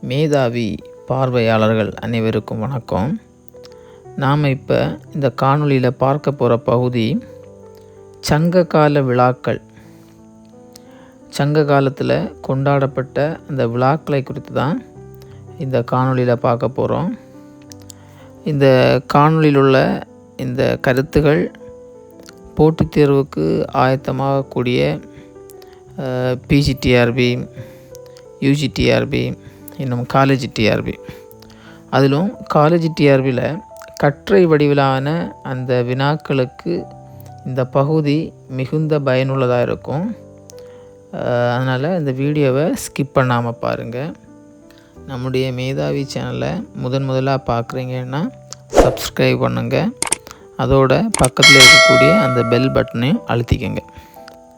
மேதாவி பார்வையாளர்கள் அனைவருக்கும் வணக்கம். நாம் இப்போ இந்த காணொளியில் பார்க்க போகிற பகுதி சங்ககால விழாக்கள். சங்க காலத்தில் கொண்டாடப்பட்ட அந்த விழாக்களை குறித்து தான் இந்த காணொளியில் பார்க்க போகிறோம் இந்த காணொளியில் உள்ள இந்த கருத்துகள் போட்டித் தேர்வுக்கு ஆயத்தமாகக்கூடிய பிஜிடிஆர்பி யூஜிடிஆர்பி இன்னும் காலேஜ் டிஆர்பி அதிலும் காலேஜ் டிஆர்பியில் கற்றை வடிவிலான அந்த வினாக்களுக்கு இந்த பகுதி மிகுந்த பயனுள்ளதாக இருக்கும். அதனால் இந்த வீடியோவை ஸ்கிப் பண்ணாமல் பாருங்கள் நம்முடைய மேதாவி சேனலை முதன் முதலாக பார்க்குறீங்கன்னா சப்ஸ்கிரைப் பண்ணுங்கள் அதோட பக்கத்தில் இருக்கக்கூடிய அந்த பெல் பட்டனையும் அழுத்திக்கங்க.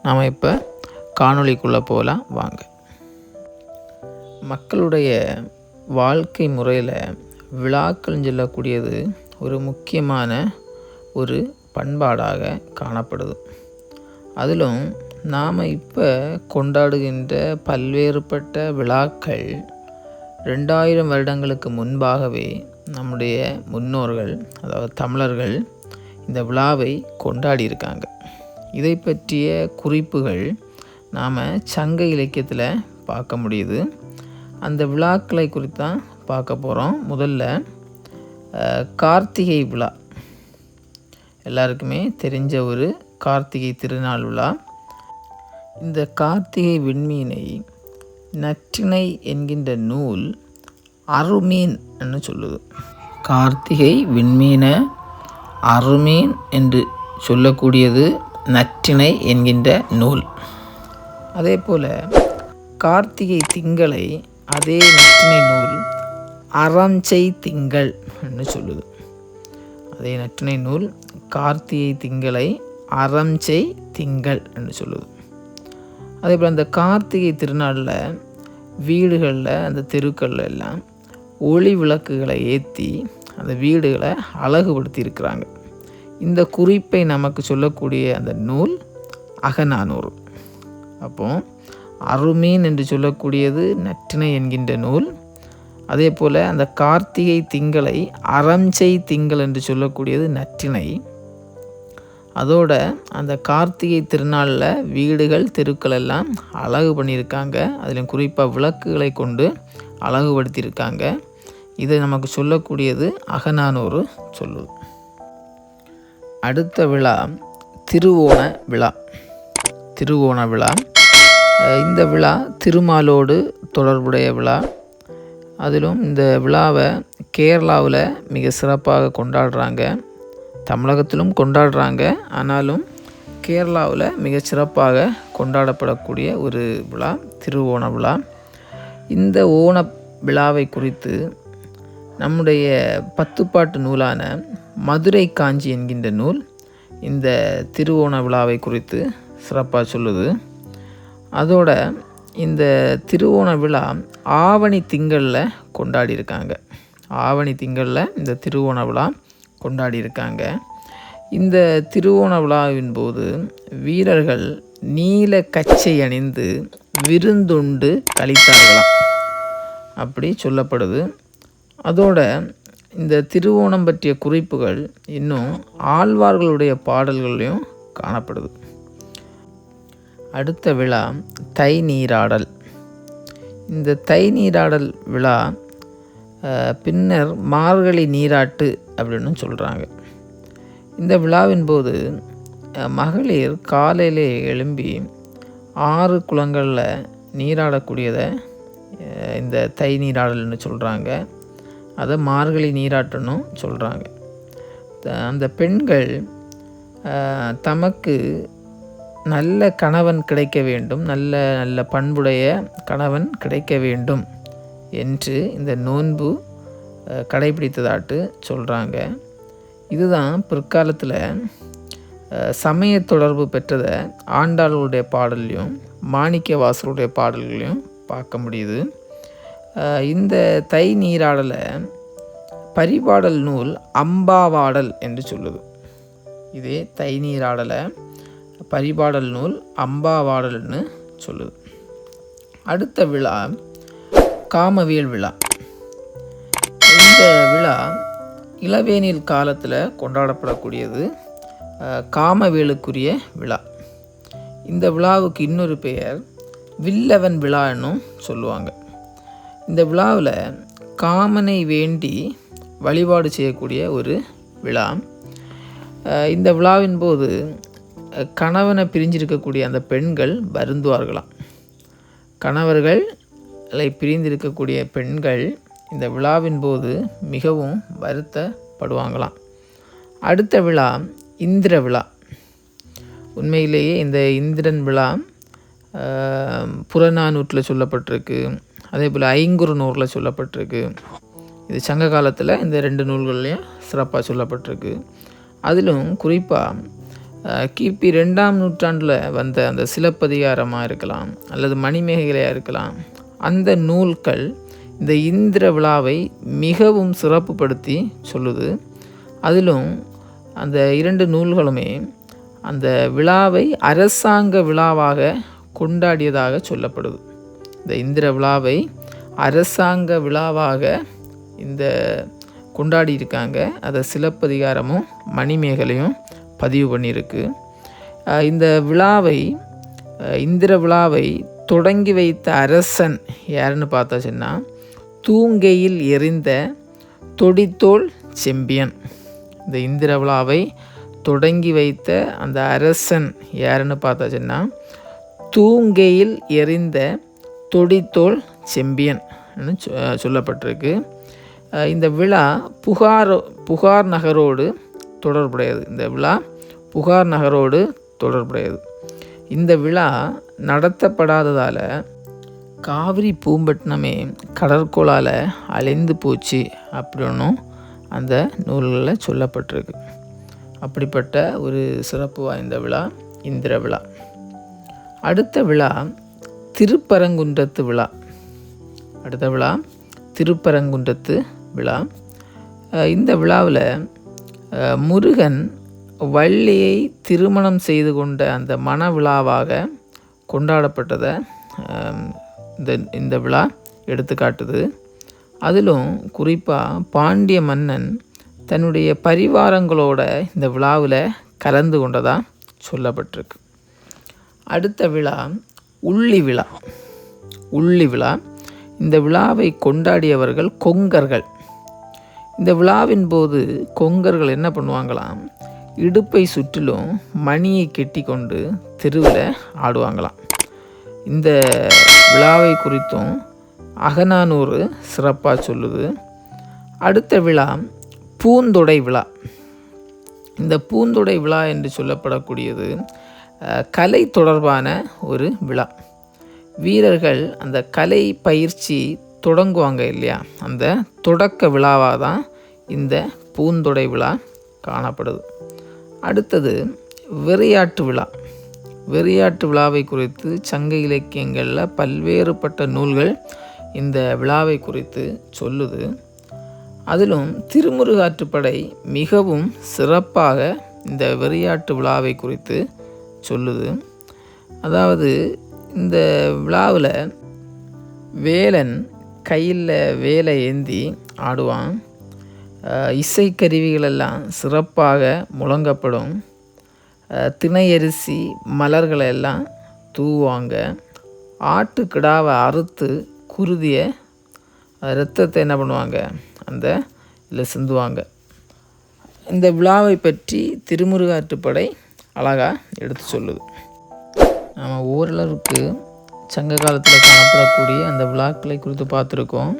நாம் இப்போ காணொளிக்குள்ளே போகலாம் வாங்க. மக்களுடைய வாழ்க்கை முறையில் விழாக்கள்னு சொல்லக்கூடியது ஒரு முக்கியமான ஒரு பண்பாடாக காணப்படுது. அதிலும் நாம் இப்போ கொண்டாடுகின்ற பல்வேறுபட்ட விழாக்கள் ரெண்டாயிரம் வருடங்களுக்கு முன்பாகவே நம்முடைய முன்னோர்கள் அதாவது தமிழர்கள் இந்த விழாவை கொண்டாடியிருக்காங்க இதை பற்றிய குறிப்புகள் நாம் சங்க இலக்கியத்தில் பார்க்க முடியுது. அந்த விழாக்களை குறித்து தான் பார்க்க போகிறோம் முதல்ல கார்த்திகை விழா. எல்லாருக்குமே தெரிஞ்ச ஒரு கார்த்திகை திருநாள் விழா. இந்த கார்த்திகை விண்மீனை நற்றினை என்கின்ற நூல் அருமீன் என்று சொல்லுது. கார்த்திகை விண்மீனை அருமீன் என்று சொல்லக்கூடியது நற்றினை என்கின்ற நூல். அதே போல் கார்த்திகை திங்களை அதே நற்றினை நூல் அறஞ்செய் திங்கள் என்று சொல்லுது. அதே நற்றினை நூல் கார்த்திகை திங்களை அறஞ்செய் திங்கள் என்று சொல்லுது. அதே போல் அந்த கார்த்திகை திருநாளில் வீடுகளில் அந்த தெருக்களில் எல்லாம் ஒளி விளக்குகளை ஏற்றி அந்த வீடுகளை அழகுபடுத்தி இருக்கிறாங்க இந்த குறிப்பை நமக்கு சொல்லக்கூடிய அந்த நூல் அகநானூறு. அப்போது அருமீன் என்று சொல்லக்கூடியது நற்றினை என்கின்ற நூல். அதே போல் அந்த கார்த்திகை திங்களை அறஞ்செய் திங்கள் என்று சொல்லக்கூடியது நற்றினை அதோட அந்த கார்த்திகை திருநாளில் வீடுகள் தெருக்கள் எல்லாம் அழகு பண்ணியிருக்காங்க. அதில் குறிப்பாக விளக்குகளை கொண்டு அழகுபடுத்தியிருக்காங்க. இதை நமக்கு சொல்லக்கூடியது அகநானூறு சொல்லு அடுத்த விழா திருவோண விழா. திருவோண விழா. இந்த விழா திருமாலோடு தொடர்புடைய விழா. அதிலும் இந்த விழாவை கேரளாவில் மிக சிறப்பாக கொண்டாடுறாங்க. தமிழகத்திலும் கொண்டாடுறாங்க. ஆனாலும் கேரளாவில் மிக சிறப்பாக கொண்டாடப்படக்கூடிய ஒரு விழா திருவோண விழா. இந்த ஓண விழாவை குறித்து நம்முடைய பத்துப்பாட்டு நூலான மதுரை காஞ்சி என்கின்ற நூல் இந்த திருவோண விழாவை குறித்து சிறப்பாக சொல்லுது. அதோட இந்த திருவோண விழா ஆவணி திங்களில் கொண்டாடியிருக்காங்க. ஆவணி திங்களில் இந்த திருவோண விழா கொண்டாடியிருக்காங்க. இந்த திருவோண விழாவின் போது வீரர்கள் நீல கச்சை அணிந்து விருந்துண்டு கழித்தார்களாம். அப்படி சொல்லப்படுது. அதோட இந்த திருவோணம் பற்றிய குறிப்புகள் இன்னும் ஆழ்வார்களுடைய பாடல்கள்லையும் காணப்படுது. அடுத்த விழா தை நீராடல். இந்த தை நீராடல் விழா பின்னர் மார்கழி நீராட்டு அப்படின்னு சொல்கிறாங்க இந்த விழாவின் போது மகளிர் காலையிலே எழும்பி ஆறு குளங்களில் நீராடக்கூடியதை இந்த தை நீராடல்னு சொல்கிறாங்க அதை மார்கழி நீராட்டுன்னு சொல்கிறாங்க அந்த பெண்கள் தமக்கு நல்ல கணவன் கிடைக்க வேண்டும். நல்ல நல்ல பண்புடைய கணவன் கிடைக்க வேண்டும் என்று இந்த நோன்பு கடைபிடித்ததாட்டு சொல்கிறாங்க இதுதான் பிற்காலத்தில் சமய தொடர்பு பெற்றதை ஆண்டாளுடைய பாடல்லையும் மாணிக்க வாசலுடைய பாடல்களையும் பார்க்க முடியுது. இந்த தை நீராடலை பரிபாடல் நூல் அம்பாவாடல் என்று சொல்லுது. இதே தை நீராடலை பரிபாடல் நூல் அம்பாவாடல்னு சொல்லுது. அடுத்த விழா காமவியல் விழா. இந்த விழா இளவேனில் காலத்தில் கொண்டாடப்படக்கூடியது காமவேலுக்குரிய விழா. இந்த விழாவுக்கு இன்னொரு பெயர் வில்லவன் விழா என்னும் சொல்லுவாங்க. இந்த விழாவில் காமனை வேண்டி வழிபாடு செய்யக்கூடிய ஒரு விழா. இந்த விழாவின் போது கணவனை பிரிஞ்சிருக்கக்கூடிய அந்த பெண்கள் வருந்துவார்களாம். கணவர்களை பிரிந்திருக்கக்கூடிய பெண்கள் இந்த விழாவின் போது மிகவும் வருத்தப்படுவாங்களாம். அடுத்த விழா இந்திர விழா. உண்மையிலேயே இந்த இந்திரன் விழா புறநானூற்றில் சொல்லப்பட்டிருக்கு. அதே போல் ஐங்குறுநூறில் சொல்லப்பட்டிருக்கு. இது சங்க காலத்தில் இந்த ரெண்டு நூல்கள்லையும் சிறப்பாக சொல்லப்பட்டிருக்கு. அதிலும் குறிப்பாக கிபி ரெண்டாம் நூற்றாண்டில் வந்த அந்த சிலப்பதிகாரமாக இருக்கலாம் அல்லது மணிமேகலையாக இருக்கலாம் அந்த நூல்கள் இந்த இந்திர விழாவை மிகவும் சிறப்புப்படுத்தி சொல்லுது. அதிலும் அந்த இரண்டு நூல்களுமே அந்த விழாவை அரசாங்க விழாவாக கொண்டாடியதாக சொல்லப்படுது. இந்த இந்திர விழாவை அரசாங்க விழாவாக இந்த கொண்டாடி இருக்காங்க அதை சிலப்பதிகாரமும் மணிமேகலையும் பதிவு பண்ணியிருக்கு. இந்த விழாவை இந்திர விழாவை தொடங்கி வைத்த அரசன் யாருன்னு பார்த்தாச்சுன்னா தூங்கையில் எரிந்த தொடித்தோல் செம்பியன். இந்த இந்திர விழாவை தொடங்கி வைத்த அந்த அரசன் யாருன்னு பார்த்தாச்சுன்னா தூங்கையில் எரிந்த தொடித்தோல் செம்பியன் சொ- சொல்லப்பட்டிருக்கு. இந்த விழா புகார் புகார் நகரோடு தொடர்புடையது. இந்த விழா புகார் நகரோடு தொடர்புடையது. இந்த விழா நடத்தப்படாததால் காவிரி பூம்பட்டினமே கடற்கோளால் அழிந்து போச்சு அப்படின்னும் அந்த நூல்களில் சொல்லப்பட்டிருக்கு. அப்படிப்பட்ட ஒரு சிறப்பு வாய்ந்த விழா இந்திர விழா. அடுத்த விழா திருப்பரங்குன்றத்து விழா. அடுத்த விழா திருப்பரங்குன்றத்து விழா. இந்த விழாவில் முருகன் வள்ளியை திருமணம் செய்து கொண்ட அந்த மன விழாவாக கொண்டாடப்பட்டதை இந்த இந்த விழா எடுத்துக்காட்டுது அதிலும் குறிப்பாக பாண்டிய மன்னன் தன்னுடைய பரிவாரங்களோட இந்த விழாவில் கலந்து கொண்டதாக சொல்லப்பட்டிருக்கு. அடுத்த விழா உள்ளி விழா. உள்ளி விழா. இந்த விழாவை கொண்டாடியவர்கள் கொங்கர்கள். இந்த விழாவின் போது கொங்கர்கள் என்ன பண்ணுவாங்களாம்? இடுப்பை சுற்றிலும் மணியை கெட்டி கொண்டு தெருவில் ஆடுவாங்களாம். இந்த விழாவை குறித்தும் அகநானூறு சிறப்பாக சொல்லுது. அடுத்த விழா பூந்தொடை விழா. இந்த பூந்தொடை விழா என்று சொல்லப்படக்கூடியது கலை தொடர்பான ஒரு விழா. வீரர்கள் அந்த கலை பயிற்சி தொடங்குவாங்க இல்லையா? அந்த தொடக்க விழாவாக தான் இந்த பூந்தொடை விழா காணப்படுது. அடுத்தது வெறியாட்டு விழா. வெறியாட்டு விழாவை குறித்து சங்க இலக்கியங்களில் பல்வேறுபட்ட நூல்கள் இந்த விழாவை குறித்து சொல்லுது. அதிலும் திருமுருகாற்றுப்படை மிகவும் சிறப்பாக இந்த வெறியாட்டு விழாவை குறித்து சொல்லுது. அதாவது இந்த விழாவில் வேலன் கையில் வேலை ஏந்தி ஆடுவான். இசைக்கருவிகளெல்லாம் சிறப்பாக முழங்கப்படும். திணையரிசி மலர்களை எல்லாம் தூவாங்க ஆட்டுக்கிடாவை அறுத்து குருதிய ரத்தத்தை என்ன பண்ணுவாங்க? அந்த இதில் சிந்துவாங்க. இந்த விழாவை பற்றி திருமுருகாற்றுப்படை அழகாக எடுத்து சொல்லுது. நம்ம ஓரளவுக்கு சங்க காலத்தில் காணப்படக்கூடிய அந்த விழாக்களை குறித்து பார்த்துருக்கோம்.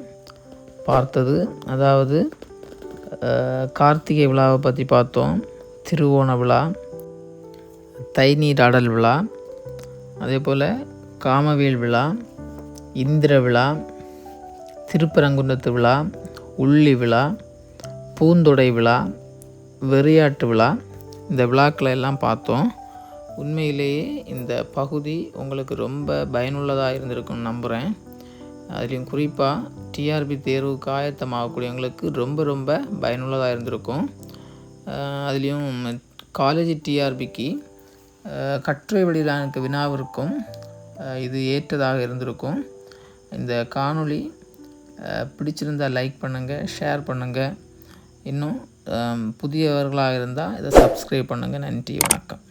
பார்த்தது அதாவது கார்த்திகை விழாவை பற்றி பார்த்தோம். திருவோண விழா தை நீராடல் விழா அதே போல் காமவேல் விழா இந்திர விழா திருப்பரங்குன்றத்து விழா உள்ளி விழா பூந்தொடை விழா வெறியாட்டு விழா இந்த விழாக்களை எல்லாம் பார்த்தோம். உண்மையிலேயே இந்த பகுதி உங்களுக்கு ரொம்ப பயனுள்ளதாக இருந்திருக்குன்னு நம்புகிறேன் அதுலேயும் குறிப்பாக டிஆர்பி தேர்வுக்கு ஆயத்தமாகக்கூடியவங்களுக்கு ரொம்ப ரொம்ப பயனுள்ளதாக இருந்திருக்கும். அதுலேயும் காலேஜ் டிஆர்பிக்கு கட்டுரை வழியிலான வினாவிற்கும் இது ஏற்றதாக இருந்திருக்கும். இந்த காணொளி பிடிச்சிருந்தால் பிடிச்சிருந்தா லைக் பண்ணுங்கள் ஷேர் பண்ணுங்கள் இன்னும் புதியவர்களாக இருந்தால் இதை சப்ஸ்கிரைப் பண்ணுங்கள் நன்றி வணக்கம்.